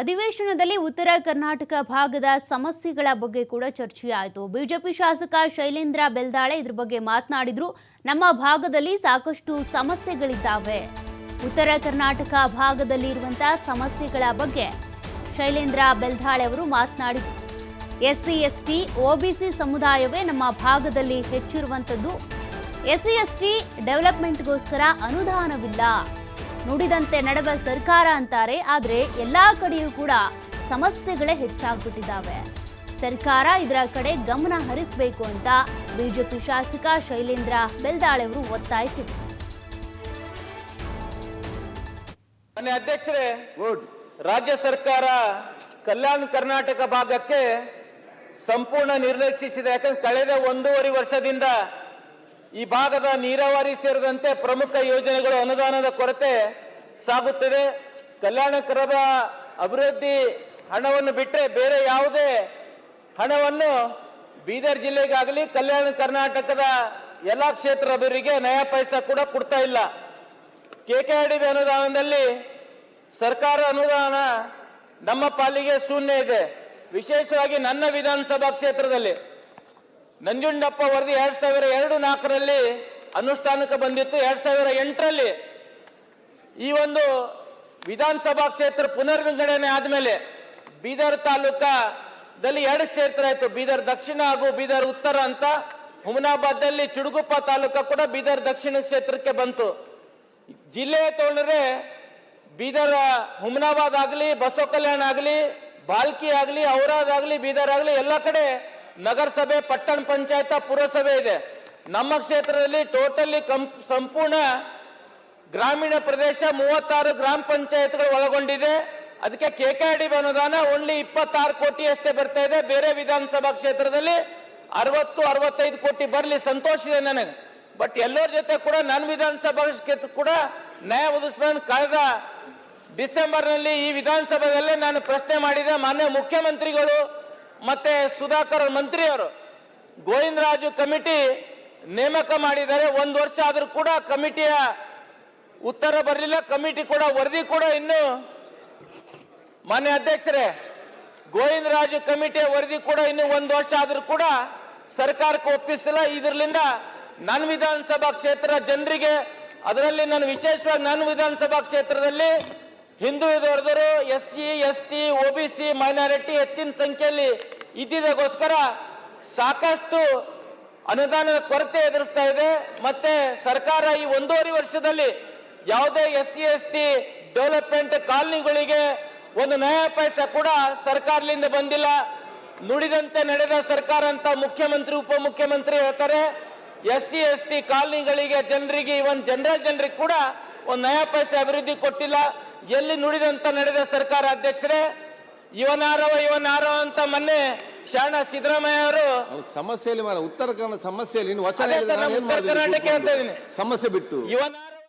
ಅಧಿವೇಶನದಲ್ಲಿ ಉತ್ತರ ಕರ್ನಾಟಕ ಭಾಗದ ಸಮಸ್ಯೆಗಳ ಬಗ್ಗೆ ಕೂಡ ಚರ್ಚೆಯಾಯಿತು. ಬಿಜೆಪಿ ಶಾಸಕ ಶೈಲೇಂದ್ರ ಬೆಲ್ದಾಳೆ ಇದ್ರ ಬಗ್ಗೆ ಮಾತನಾಡಿದ್ರು. ನಮ್ಮ ಭಾಗದಲ್ಲಿ ಸಾಕಷ್ಟು ಸಮಸ್ಯೆಗಳಿದ್ದಾವೆ. ಉತ್ತರ ಕರ್ನಾಟಕ ಭಾಗದಲ್ಲಿ ಇರುವಂತಹ ಸಮಸ್ಯೆಗಳ ಬಗ್ಗೆ ಶೈಲೇಂದ್ರ ಬೆಲ್ದಾಳೆ ಅವರು ಮಾತನಾಡಿದರು. ಎಸ್ಸಿ, ಎಸ್ಟಿ ಒಬಿಸಿ ಸಮುದಾಯವೇ ನಮ್ಮ ಭಾಗದಲ್ಲಿ ಹೆಚ್ಚಿರುವಂಥದ್ದು ಎಸ್ಸಿ, ಎಸ್ಟಿ ಡೆವಲಪ್ಮೆಂಟ್ಗೋಸ್ಕರ ಅನುದಾನವಿಲ್ಲ. ನುಡಿದಂತೆ ನಡೆವ ಸರ್ಕಾರ ಅಂತಾರೆ, ಆದರೆ ಎಲ್ಲಾ ಕಡೆಯೂ ಕೂಡ ಸಮಸ್ಯೆಗಳೇ ಹೆಚ್ಚಾಗ್ಬಿಟ್ಟಿದ್ದಾವೆ. ಸರ್ಕಾರ ಇದರ ಕಡೆ ಗಮನ ಹರಿಸಬೇಕು ಅಂತ ಬಿಜೆಪಿ ಶಾಸಕ ಶೈಲೇಂದ್ರ ಬೆಲ್ದಾಳೆ ಅವರು ಒತ್ತಾಯಿಸಿದರು. ಅಧ್ಯಕ್ಷರೇ, ರಾಜ್ಯ ಸರ್ಕಾರ ಕಲ್ಯಾಣ ಕರ್ನಾಟಕ ಭಾಗಕ್ಕೆ ಸಂಪೂರ್ಣ ನಿರ್ಲಕ್ಷಿಸಿದೆ. ಯಾಕಂದ್ರೆ ಕಳೆದ ಒಂದೂವರೆ ವರ್ಷದಿಂದ ಈ ಭಾಗದ ನೀರಾವರಿ ಸೇರಿದಂತೆ ಪ್ರಮುಖ ಯೋಜನೆಗಳು ಅನುದಾನದ ಕೊರತೆ ಸಾಗುತ್ತಿದೆ. ಕಲ್ಯಾಣಕರದ ಅಭಿವೃದ್ಧಿ ಹಣವನ್ನು ಬಿಟ್ಟರೆ ಬೇರೆ ಯಾವುದೇ ಹಣವನ್ನು ಬೀದರ್ ಜಿಲ್ಲೆಗಾಗಲಿ, ಕಲ್ಯಾಣ ಕರ್ನಾಟಕದ ಎಲ್ಲಾ ಕ್ಷೇತ್ರದವರಿಗೆ ನಯಾ ಪೈಸಾ ಕೂಡ ಕೊಡ್ತಾ ಇಲ್ಲ. ಕೆಕೆಆರ್ಡಿ ಅನುದಾನದಲ್ಲಿ ಸರ್ಕಾರ ಅನುದಾನ ನಮ್ಮ ಪಾಲಿಗೆ ಶೂನ್ಯ ಇದೆ. ವಿಶೇಷವಾಗಿ ನನ್ನ ವಿಧಾನಸಭಾ ಕ್ಷೇತ್ರದಲ್ಲಿ ನಂಜುಂಡಪ್ಪ ವರದಿ ಎರಡ್ ಸಾವಿರ ಎರಡು ನಾಲ್ಕರಲ್ಲಿ ಅನುಷ್ಠಾನಕ್ಕೆ ಬಂದಿತ್ತು. ಎರಡ್ ಸಾವಿರ ಎಂಟರಲ್ಲಿ ಈ ಒಂದು ವಿಧಾನಸಭಾ ಕ್ಷೇತ್ರ ಪುನರ್ವಿಂಗಡಣೆ ಆದ್ಮೇಲೆ ಬೀದರ್ ತಾಲ್ಲೂಕದಲ್ಲಿ ಎರಡು ಕ್ಷೇತ್ರ ಆಯ್ತು. ಬೀದರ್ ದಕ್ಷಿಣ ಹಾಗೂ ಬೀದರ್ ಉತ್ತರ ಅಂತ. ಹುಮನಾಬಾದ್ದಲ್ಲಿ ಚುಡುಗುಪ್ಪ ತಾಲೂಕ ಕೂಡ ಬೀದರ್ ದಕ್ಷಿಣ ಕ್ಷೇತ್ರಕ್ಕೆ ಬಂತು. ಜಿಲ್ಲೆ ತಗೊಂಡ್ರೆ ಬೀದರ್ ಹುಮನಾಬಾದ್ ಆಗಲಿ, ಬಸವ ಕಲ್ಯಾಣ ಆಗಲಿ, ಬಾಲ್ಕಿ ಆಗಲಿ, ಔರಾದ್ ಆಗಲಿ, ಬೀದರ್ ಆಗಲಿ ಎಲ್ಲ ಕಡೆ ನಗರಸಭೆ ಪಟ್ಟಣ ಪಂಚಾಯತ ಪುರಸಭೆ ಇದೆ. ನಮ್ಮ ಕ್ಷೇತ್ರದಲ್ಲಿ ಟೋಟಲಿ ಸಂಪೂರ್ಣ ಗ್ರಾಮೀಣ ಪ್ರದೇಶ ಮೂವತ್ತಾರು ಗ್ರಾಮ ಪಂಚಾಯತ್ಗಳು ಒಳಗೊಂಡಿದೆ. ಅದಕ್ಕೆ ಕೆ ಕೆ ಡಿ ಅನುದಾನ ಓನ್ಲಿ ಇಪ್ಪತ್ತಾರು ಕೋಟಿ ಅಷ್ಟೇ ಬರ್ತಾ ಇದೆ. ಬೇರೆ ವಿಧಾನಸಭಾ ಕ್ಷೇತ್ರದಲ್ಲಿ ಅರವತ್ತು, ಅರವತ್ತೈದು ಕೋಟಿ ಬರಲಿ ಸಂತೋಷ ಇದೆ ನನಗೆ. ಬಟ್ ಎಲ್ಲರ ಜೊತೆ ಕೂಡ ನನ್ನ ವಿಧಾನಸಭಾ ಕ್ಷೇತ್ರ ಕೂಡ ನ್ಯಾಯ ಒದಗಿಸ್ಬೇಕು ಕಳೆದ ಡಿಸೆಂಬರ್ನಲ್ಲಿ ಈ ವಿಧಾನಸಭೆಯಲ್ಲೇ ನಾನು ಪ್ರಶ್ನೆ ಮಾಡಿದೆ. ಮಾನ್ಯ ಮುಖ್ಯಮಂತ್ರಿಗಳು ಮತ್ತೆ ಸುಧಾಕರ್ ಮಂತ್ರಿಯವರು ಗೋವಿಂದರಾಜು ಕಮಿಟಿ ನೇಮಕ ಮಾಡಿದ್ದಾರೆ. ಒಂದು ವರ್ಷ ಆದರೂ ಕೂಡ ಕಮಿಟಿಯ ಉತ್ತರ ಬರಲಿಲ್ಲ. ಕಮಿಟಿ ಕೂಡ ವರದಿ ಕೂಡ ಇನ್ನು ಮಾನ್ಯ ಅಧ್ಯಕ್ಷರೇ, ಗೋವಿಂದರಾಜು ಕಮಿಟಿಯ ವರದಿ ಕೂಡ ಇನ್ನು ಒಂದು ವರ್ಷ ಆದರೂ ಕೂಡ ಸರ್ಕಾರಕ್ಕೆ ಒಪ್ಪಿಸಲ್ಲ. ಇದರಿಂದ ನನ್ನ ವಿಧಾನಸಭಾ ಕ್ಷೇತ್ರ ಜನರಿಗೆ, ಅದರಲ್ಲಿ ನಾನು ವಿಶೇಷವಾಗಿ ನನ್ನ ವಿಧಾನಸಭಾ ಕ್ಷೇತ್ರದಲ್ಲಿ ಹಿಂದುಳಿದವರದರು S C S T O B C, minority ಹೆಚ್ಚಿನ ಸಂಖ್ಯೆಯಲ್ಲಿ ಇದ್ದಿದ್ದಕ್ಕೋಸ್ಕರ ಸಾಕಷ್ಟು ಅನುದಾನದ ಕೊರತೆ ಎದುರಿಸ್ತಾ ಇದೆ. ಮತ್ತೆ ಸರ್ಕಾರ ಈ ಒಂದೂವರೆ ವರ್ಷದಲ್ಲಿ ಯಾವುದೇ S C S T development ಕಾಲನಿಗಳಿಗೆ ಒಂದು ನಯ ಪೈಸ ಕೂಡ ಸರ್ಕಾರದಿಂದ ಬಂದಿಲ್ಲ. ನುಡಿದಂತೆ ನಡೆದ ಸರ್ಕಾರ ಅಂತ ಮುಖ್ಯಮಂತ್ರಿ, ಉಪಮುಖ್ಯಮಂತ್ರಿ ಹೇಳ್ತಾರೆ ಎಸ್ ಸಿ ಎಸ್ ಟಿ ಕಾಲನಿಗಳಿಗೆ ಜನರಿಗೆ ಇವನ್ ಜನರಲ್ ಜನರಿಗೆ ಕೂಡ ಒಂದು ನಯ ಪೈಸೆ ಅಭಿವೃದ್ಧಿ ಕೊಟ್ಟಿಲ್ಲ. ಎಲ್ಲಿ ನುಡಿದಂತ ನಡೆದ ಸರ್ಕಾರ ಅಧ್ಯಕ್ಷರೇ? ಇವನಾರವ ಇವನಾರವ ಅಂತ ಮೊನ್ನೆ ಶರಣ ಸಿದ್ದರಾಮಯ್ಯ ಅವರು ಸಮಸ್ಯೆಯಲ್ಲಿ ಮಾರ ಉತ್ತರ ಕನ್ನಡ ಸಮಸ್ಯೆಯಲ್ಲಿ. ಸಮಸ್ಯೆ ಬಿಟ್ಟು. ಇವನಾರವ